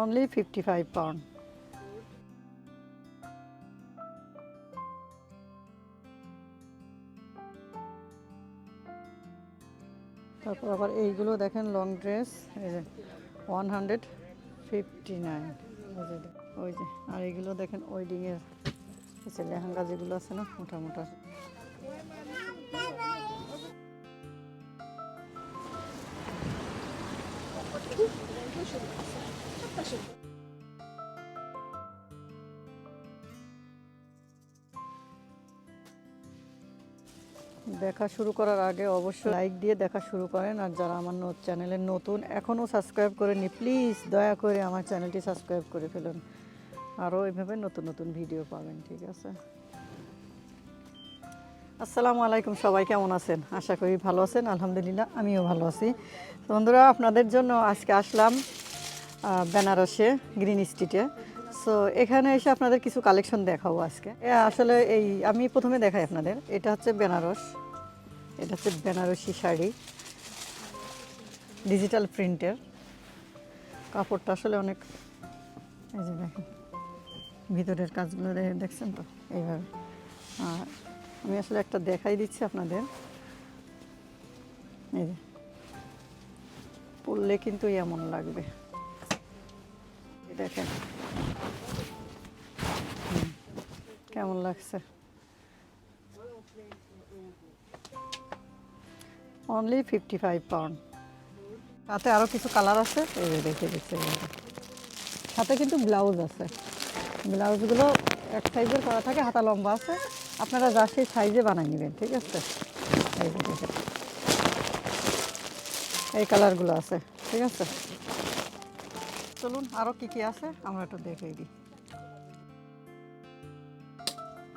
only 55 pound. তারপর আবার এইগুলো দেখেন লং ড্রেস এই যে ওয়ান হান্ড্রেড ফিফটি নাইন ওই যে, আর এইগুলো দেখেন ওয়েডিংয়ের যে লেহেঙ্গা যেগুলো আছে না, মোটা মোটা। দেখা শুরু করার আগে অবশ্যই লাইক দিয়ে দেখা শুরু করেন আর যারা আমার চ্যানেলের নতুন, এখনও সাবস্ক্রাইব করেনি প্লিজ দয়া করে আমার চ্যানেলটি সাবস্ক্রাইব করে ফেলুন। আরও এইভাবে নতুন নতুন ভিডিও পাবেন, ঠিক আছে? আসসালামু আলাইকুম, সবাই কেমন আছেন? আশা করি ভালো আছেন, আলহামদুলিল্লাহ, আমিও ভালো আছি। বন্ধুরা, আপনাদের জন্য আজকে আসলাম বেনারসে, গ্রিন স্ট্রিটে। সো এখানে এসে আপনাদের কিছু কালেকশন দেখাবো আজকে। আসলে এই, আমি প্রথমে দেখাই আপনাদের। এটা হচ্ছে বেনারস। এটা হচ্ছে বেনারসি শাড়ি। ডিজিটাল প্রিন্টের কাপড়টা আসলে অনেক এই যে দেখেন। ভিতরের কাজগুলো দেখছেন তো? এইভাবে। আর আমি আসলে একটা দেখাই দিচ্ছি আপনাদের। এই যে। পরলে কিন্তু এমন লাগবে। দেখেন। কেমন লাগছে? অনলি ফিফটি ফাইভ পাউন্ড তাতে আরও কিছু কালার আছে? এই দেখে দিচ্ছে সাথে কিন্তু ব্লাউজ আছে। ব্লাউজগুলো এক সাইজের করা থাকে, হাতা লম্বা আছে। আপনারা যা সেই সাইজে বানিয়ে নেবেন, ঠিক আছে? এই কালারগুলো আছে, ঠিক আছে? চলুন আরও কি কি আছে? আমরা একটু দেখে দিই।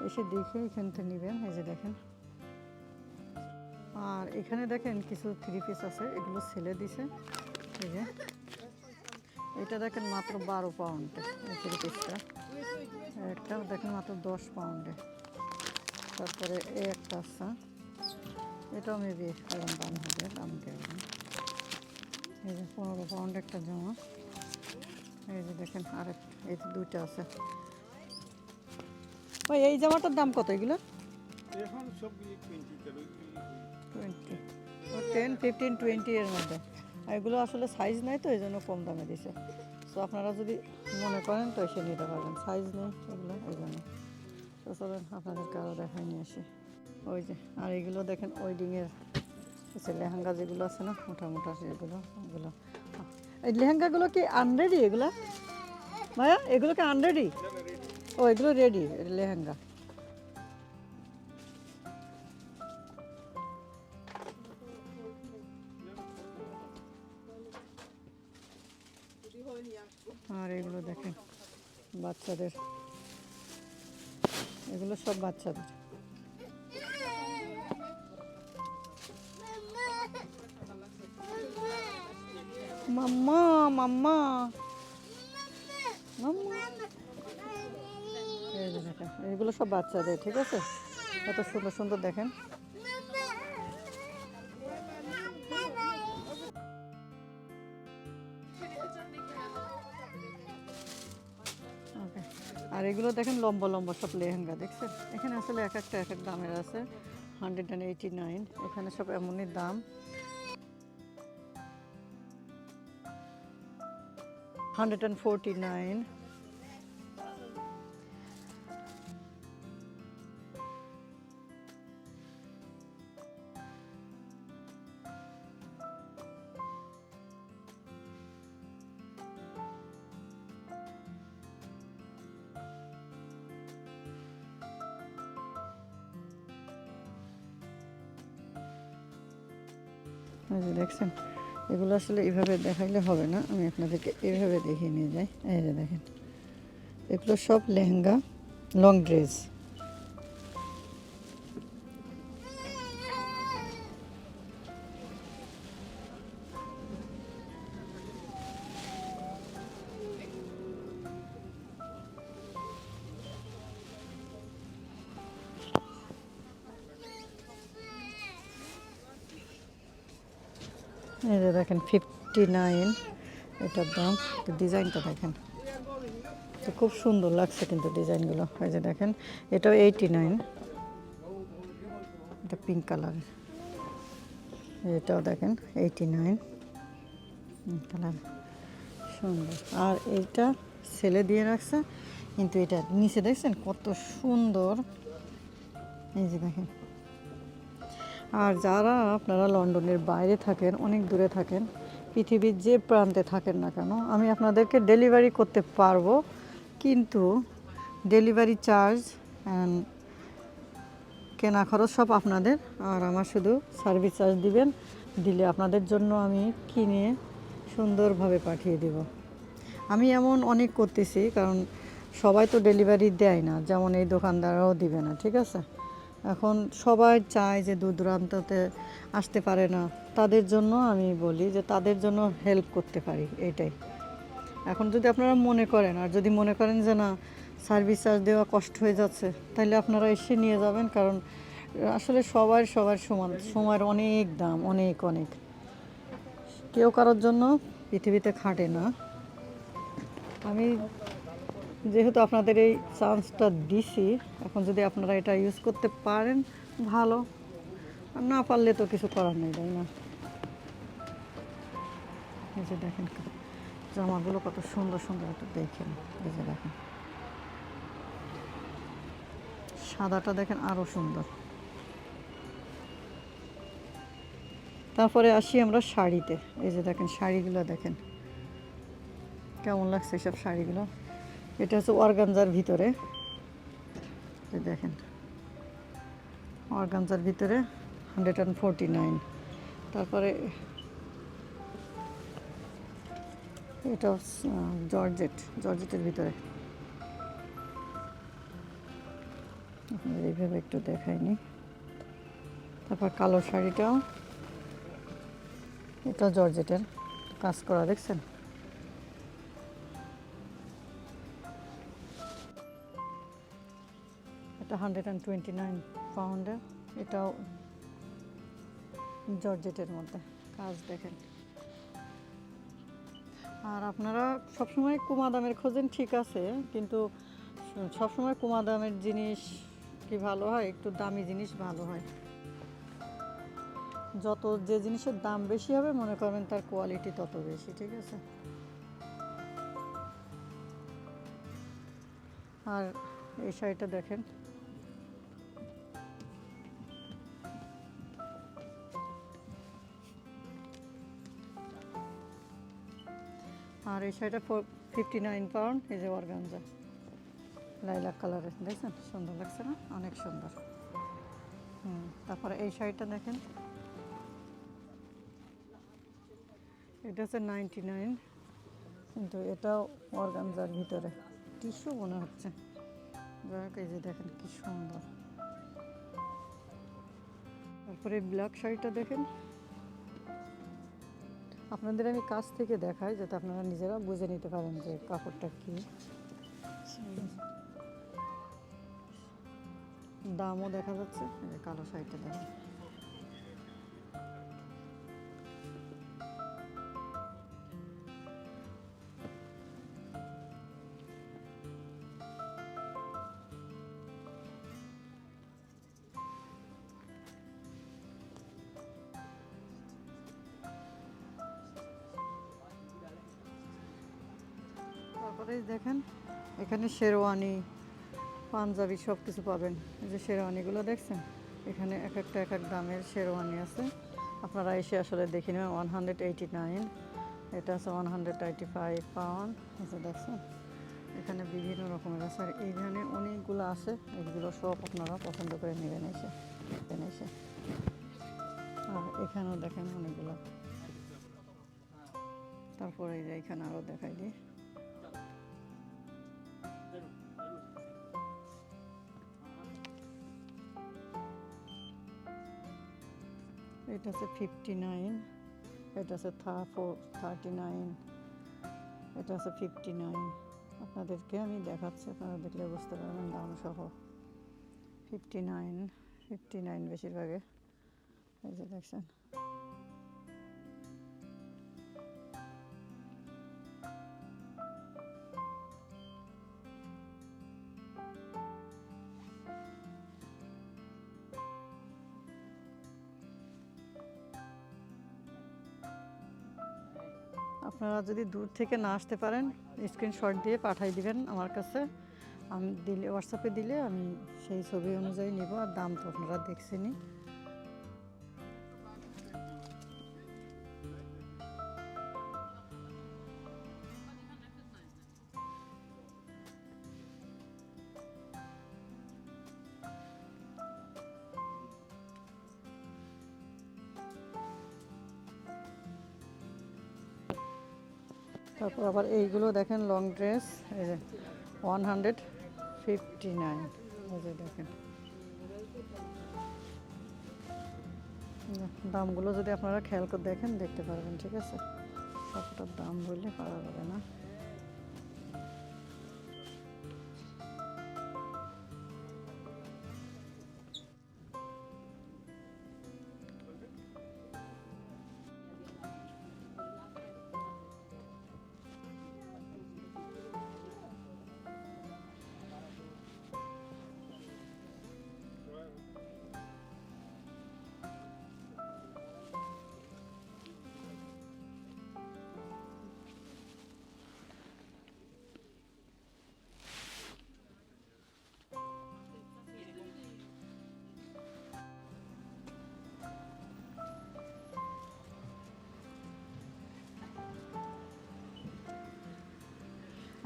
এসে দেখে এখান থেকে নেবেন, এই যে দেখেন। আর এখানে দেখেন কিছু থ্রি পিস আছে, এগুলো ছেলে দিছে। এই যে। এটা দেখেন মাত্র বারো পাউন্ডে এই থ্রি পিসটা একটা দেখেন মাত্র দশ পাউন্ডে তারপরে একটা আছে। এটাও মেবি এরকম দাম হবে, দাম দেবেন এই যে পনেরো পাউন্ড একটা জামা। এই যে দেখেন আরেক এই যে দুইটা আছে। ওই এই জামাটার দাম কত এগুলো? এখন সবগুলি টোয়েন্টি ও টেন ফিফটিন টোয়েন্টি এর মধ্যে। আর এগুলো আসলে সাইজ নাই তো এই জন্য কম দামে দিছে। তো আপনারা যদি মনে করেন তো এসে নিতে পারবেন। সাইজ নেই এগুলো এই জন্য। তো চলেন আপনাদেরকে আরও দেখাই নিয়ে আসি। ওই যে আর এগুলো দেখেন ওয়েডিংয়ের লেহেঙ্গা যেগুলো আছে না মোটা মোটা যেগুলো ওগুলো এই লেহেঙ্গাগুলো কি আনরেডি এগুলো? ভাইয়া এগুলো কি আনরেডি ও, এগুলো রেডি লেহেঙ্গা। আর এগুলো দেখেন, বাচ্চাদের। এগুলো সব বাচ্চাদের। মাম্মা মাম্মা এগুলো সব বাচ্চাদের, ঠিক আছে? কত সুন্দর সুন্দর দেখেন। আর এগুলো দেখেন লম্বা লম্বা সব লেহেঙ্গা, দেখছেন? এখানে আসলে এক একটা এক এক দামের আছে হান্ড্রেড অ্যান্ড এইটি নাইন এখানে সব এমনই দাম। হান্ড্রেড অ্যান্ড ফোরটি নাইন এই যে দেখছেন এগুলো আসলে এইভাবে দেখাইলে হবে না। আমি আপনাদেরকে এইভাবে দেখিয়ে নিয়ে যাই। এই যে দেখেন, এগুলো সব লেহেঙ্গা লং ড্রেস দেখেন ফিফটি নাইন এটার দাম ডিজাইনটা দেখেন। তো খুব সুন্দর লাগছে কিন্তু ডিজাইনগুলো। এই যে দেখেন, এটাও এইটি নাইন এটা পিঙ্ক কালারের এটাও দেখেন এইটি নাইন কালার সুন্দর। আর এইটা ছেলে দিয়ে রাখছে, কিন্তু এটা নিচে দেখছেন কত সুন্দর। এই যে দেখেন। আর যারা আপনারা লন্ডনের বাইরে থাকেন, অনেক দূরে থাকেন, পৃথিবীর যে প্রান্তে থাকেন না কেন, আমি আপনাদেরকে ডেলিভারি করতে পারব। কিন্তু ডেলিভারি চার্জ অ্যান্ড কেনা খরচ সব আপনাদের, আর আমার শুধু সার্ভিস চার্জ দিবেন, দিলে আপনাদের জন্য আমি কিনে সুন্দরভাবে পাঠিয়ে দেব। আমি এমন অনেক করতেছি, কারণ সবাই তো ডেলিভারি দেয় না, যেমন এই দোকানদাররাও দিবে না, ঠিক আছে? এখন সবাই চায় যে দূর দূরান্ততে আসতে পারে না। তাদের জন্য আমি বলি যে তাদের জন্য হেল্প করতে পারি, এটাই। এখন যদি আপনারা মনে করেন, আর যদি মনে করেন যে না সার্ভিস চার্জ দেওয়া কষ্ট হয়ে যাচ্ছে তাহলে আপনারা এসে নিয়ে যাবেন, কারণ আসলে সবার সবার সমান, সময়ের অনেক দাম, অনেক অনেক। কেউ কারোর জন্য পৃথিবীতে খাটে না। আমি যেহেতু আপনাদের এই চান্সটা দিছি, এখন যদি আপনারা এটা ইউজ করতে পারেন, ভালো। আর না পারলে তো কিছু করার নেই, তাই না? এই যে দেখেন জামাগুলো কত সুন্দর সুন্দর একটু দেখেন, এই যে দেখেন। সাদাটা দেখেন আরও সুন্দর। তারপরে আসি আমরা শাড়িতে। এই যে দেখেন শাড়িগুলো দেখেন। কেমন লাগছে সব শাড়িগুলো? এটা হচ্ছে অর্গানজার ভিতরে। দেখেন। অর্গানজার ভিতরে হান্ড্রেড অ্যান্ড ফোরটি নাইন তারপরে এটা জর্জেট, জর্জেটের ভিতরে। এইভাবে একটু দেখাইনি। তারপর কালো শাড়িটাও এটা জর্জেটের। কাজ করা, দেখছেন? এটা হান্ড্রেড অ্যান্ড টোয়েন্টি নাইন পাউন্ডের এটাও জর্জেটের মধ্যে কাজ দেখেন। আর আপনারা সবসময় কুমা দামের খোঁজেন, ঠিক আছে, কিন্তু সবসময় কুমা দামের জিনিস কি ভালো হয়? একটু দামি জিনিস ভালো হয়। যত যে জিনিসের দাম বেশি হবে, মনে করবেন তার কোয়ালিটি তত বেশি, ঠিক আছে? আর এই শাড়িটা দেখেন আর এই শাড়িটা ফিফটি নাইন পাউন্ড এই যে অর্গানজা লাইলাক কালারের দেখছেন? সুন্দর লাগছে না? অনেক সুন্দর। হুম তারপরে এই শাড়িটা দেখেন। এটা হচ্ছে নাইনটি নাইন কিন্তু এটাও অর্গানজার ভিতরে। টিস্যু মনে হচ্ছে? যাই হোক, এই যে দেখেন কি সুন্দর। তারপরে ব্ল্যাক শাড়িটা দেখেন। আপনাদের আমি কাছ থেকে দেখাই যাতে আপনারা নিজেরা বুঝে নিতে পারেন যে কাপড়টা কি। দামও দেখা যাচ্ছে কালো শাড়িটা দেখেন। দেখেন, এখানে শেরওয়ানি, পাঞ্জাবি সব কিছু পাবেন। এই যে শেরওয়ানিগুলো দেখছেন, এখানে এক একটা এক এক দামের শেরওয়ানি আছে। আপনারা এসে আসলে দেখে নেবেন ওয়ান হান্ড্রেড এইটি নাইন এটা আছে one hundred eighty five pound এই দেখছেন। এখানে বিভিন্ন রকমের আছে, আর এইখানে অনেকগুলো আছে, এগুলো সব আপনারা পছন্দ করে নেবেন এসে নেবেন এসে। আর এখানেও দেখেন অনেকগুলো। তারপরে এখানে আরও দেখাই দিই। এটা আছে ফিফটি নাইন এটা আছে ফোর থার্টি নাইন এটা আছে ফিফটি নাইন আপনাদেরকে আমি দেখাচ্ছি, আপনারা দেখলে বুঝতে পারবেন দাম সহ ফিফটি নাইন ফিফটি নাইন বেশিরভাগে। এই যে দেখছেন। আপনারা যদি দূর থেকে না আসতে পারেন স্ক্রিনশট দিয়ে পাঠাই দিবেন আমার কাছে। আমি দিলে হোয়াটসঅ্যাপে দিলে আমি সেই ছবি অনুযায়ী নিব, আর দাম তো আপনারা দেখছেনই। তারপর আবার এইগুলো দেখেন লং ড্রেস এই যে ওয়ান হান্ড্রেড ফিফটি নাইন এই যে দেখেন। দামগুলো যদি আপনারা খেয়াল করে দেখেন, দেখতে পারবেন, ঠিক আছে? সবটার দাম বললে পারা যাবে না।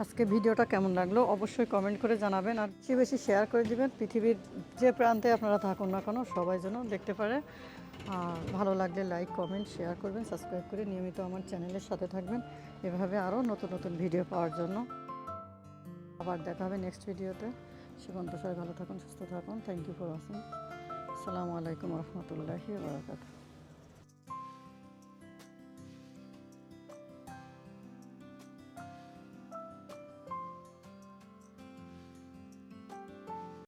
আজকে ভিডিওটা কেমন লাগল অবশ্যই কমেন্ট করে জানাবেন আর বেশি বেশি শেয়ার করে দিবেন। পৃথিবীর যে প্রান্তে আপনারা থাকুন না কেন, সবাই যেন দেখতে পারে। আর ভালো লাগলে লাইক কমেন্ট শেয়ার করবেন সাবস্ক্রাইব করে নিয়মিত আমার চ্যানেলের সাথে থাকবেন। এভাবে আরও নতুন নতুন ভিডিও পাওয়ার জন্য। আবার দেখা হবে নেক্সট ভিডিওতে সীমান্ত সবাই ভালো থাকুন, সুস্থ থাকুন। থ্যাংক ইউ ফর ওয়াচিং আসসালামু আলাইকুম রহমতুল্লাহি বারাকাতুহ।